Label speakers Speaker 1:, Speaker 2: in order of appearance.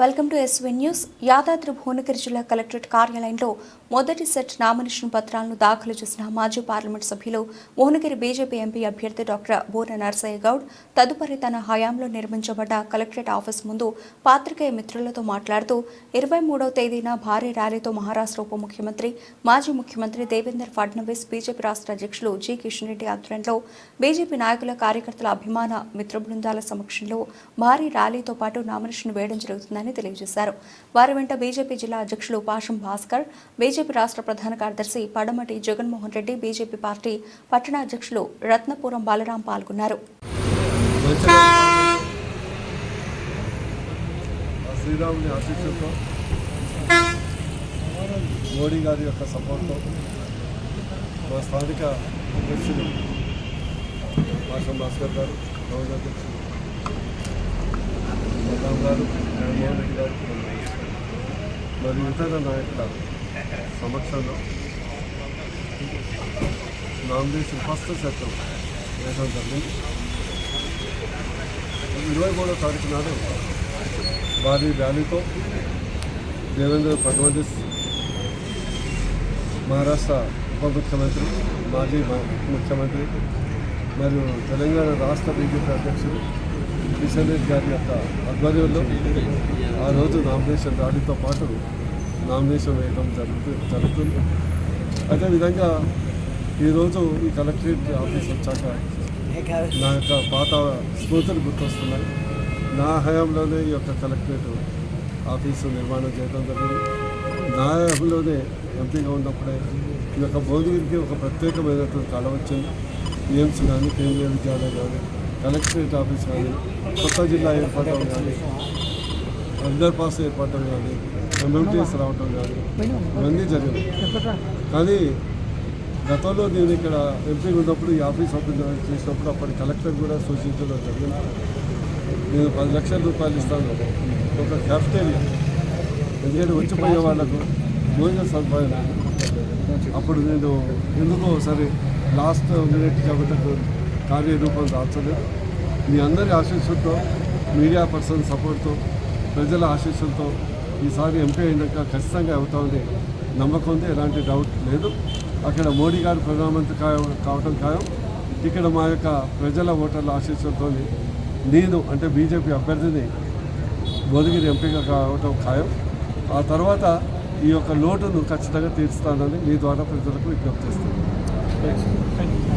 Speaker 1: Welcome to SV news. Yadadri Bhuvanagiri జిల్లా collectorate కార్యాలయంలో మొదటి సెట్ నామినేషన్ పత్రాలను దాఖలు చేసిన మాజీ పార్లమెంట్ సభ్యులు మోహనగిరి బీజేపీ ఎంపీ అభ్యర్థి డాక్టర్ బూర నరసయ్య గౌడ్ తదుపరి తన హయాంలో నిర్మించబడ్డ కలెక్టరేట్ ఆఫీస్ ముందు పాత్రికేయ మిత్రులతో మాట్లాడుతూ ఇరవై మూడవ తేదీన భారీ ర్యాలీతో మహారాష్ట్ర ఉప ముఖ్యమంత్రి మాజీ ముఖ్యమంత్రి దేవేందర్ ఫడ్నవీస్ బీజేపీ రాష్ట్ర అధ్యక్షులు జి కిషన్ రెడ్డి ఆధ్వర్యంలో బీజేపీ నాయకుల కార్యకర్తల అభిమాన మిత్ర బృందాల సమక్షంలో భారీ ర్యాలీతో పాటు నామినేషన్ వేయడం జరుగుతుందని తెలియజేశారు. వారి వెంట బీజేపీ జిల్లా అధ్యక్షులు పాషం భాస్కర్ బీజేపీ బీజేపీ రాష్ట్ర ప్రధాన కార్యదర్శి పడమటి జగన్మోహన్ రెడ్డి బీజేపీ పార్టీ పట్టణ అధ్యక్షులు రత్నపురం బాలరాం పాల్గొన్నారు.
Speaker 2: శ్రీరాముని ఆశీస్సులతో మోడీ గారి యొక్క సపోర్ట్తో మా స్థానిక అధ్యక్షులు భాషం భాస్కర్ గారు గౌరవ అధ్యక్షులు బలరాం గారు జగన్మోహన్ రెడ్డి గారు మరియు ఇతర నాయకుల సమక్షంలో నామినేషన్ ఫస్ట్ సెట్ వేయడం జరిగింది. ఇరవై మూడో తారీఖు నాడు భారీ ర్యాలీతో దేవేంద్ర ఫడ్నవీస్ మహారాష్ట్ర ఉప ముఖ్యమంత్రి మాజీ ముఖ్యమంత్రి మరియు తెలంగాణ రాష్ట్ర బీజేపీ అధ్యక్షుడు కిషన్ రెడ్డి గారి యొక్క ఆధ్వర్యంలో ఆ రోజు నామినేషన్ ర్యాలీతో పాటు నామినేషన్ వేయడం జరుగుతు జరుగుతుంది. అదేవిధంగా ఈరోజు ఈ కలెక్టరేట్ ఆఫీస్ వచ్చాక నా యొక్క పాత స్మృతులు గుర్తొస్తున్నాయి. నా హయాంలోనే ఈ యొక్క కలెక్టరేట్ ఆఫీసు నిర్మాణం చేయడం జరిగింది. నా హయాంలోనే ఎంపీగా ఉన్నప్పుడే ఈ యొక్క భువనగిరికి ఒక ప్రత్యేకమైనటువంటి కళ వచ్చింది. ఎయిమ్స్ కానీ కేంద్రీయ విద్యాలయం కానీ కలెక్టరేట్ ఆఫీస్ కానీ కొత్త జిల్లా ఏర్పడడం కానీ అండర్ పాస్ ఏర్పడటం కానీ ఎంఎంటీఎస్ రావటం కానీ ఇవన్నీ జరిగాయి. కానీ గతంలో నేను ఇక్కడ ఎంపీ ఉన్నప్పుడు ఈ ఆఫీస్ ఓపెన్ చేసినప్పుడు అప్పటి కలెక్టర్ కూడా సూచించడం జరిగింది. నేను పది లక్షల రూపాయలు ఇస్తాను. ఒక క్యాఫ్టేరియా. ఎందుకంటే వచ్చిపోయే వాళ్ళకు భోజన సదుపాయం అప్పుడు నేను ఎందుకో ఒకసారి లాస్ట్ మినిట్ కాబట్టి కార్యరూపం దాల్చలేదు. మీ అందరి ఆశీస్సుతో మీడియా పర్సన్ సపోర్ట్తో ప్రజల ఆశీస్సులతో ఈసారి ఎంపీ అయినాక ఖచ్చితంగా అవుతామని నమ్మకం ఉంది ఎలాంటి డౌట్ లేదు. అక్కడ మోడీ గారు ప్రధానమంత్రి కావటం ఖాయం. ఇక్కడ మా యొక్క ప్రజల ఓటర్ల ఆశీస్సులతో నేను అంటే బీజేపీ అభ్యర్థిని భువనగిరి ఎంపీగా కావటం ఖాయం. ఆ తర్వాత ఈ యొక్క లోటును ఖచ్చితంగా తీర్చుతానని మీ ద్వారా ప్రజలకు విజ్ఞప్తి చేస్తాను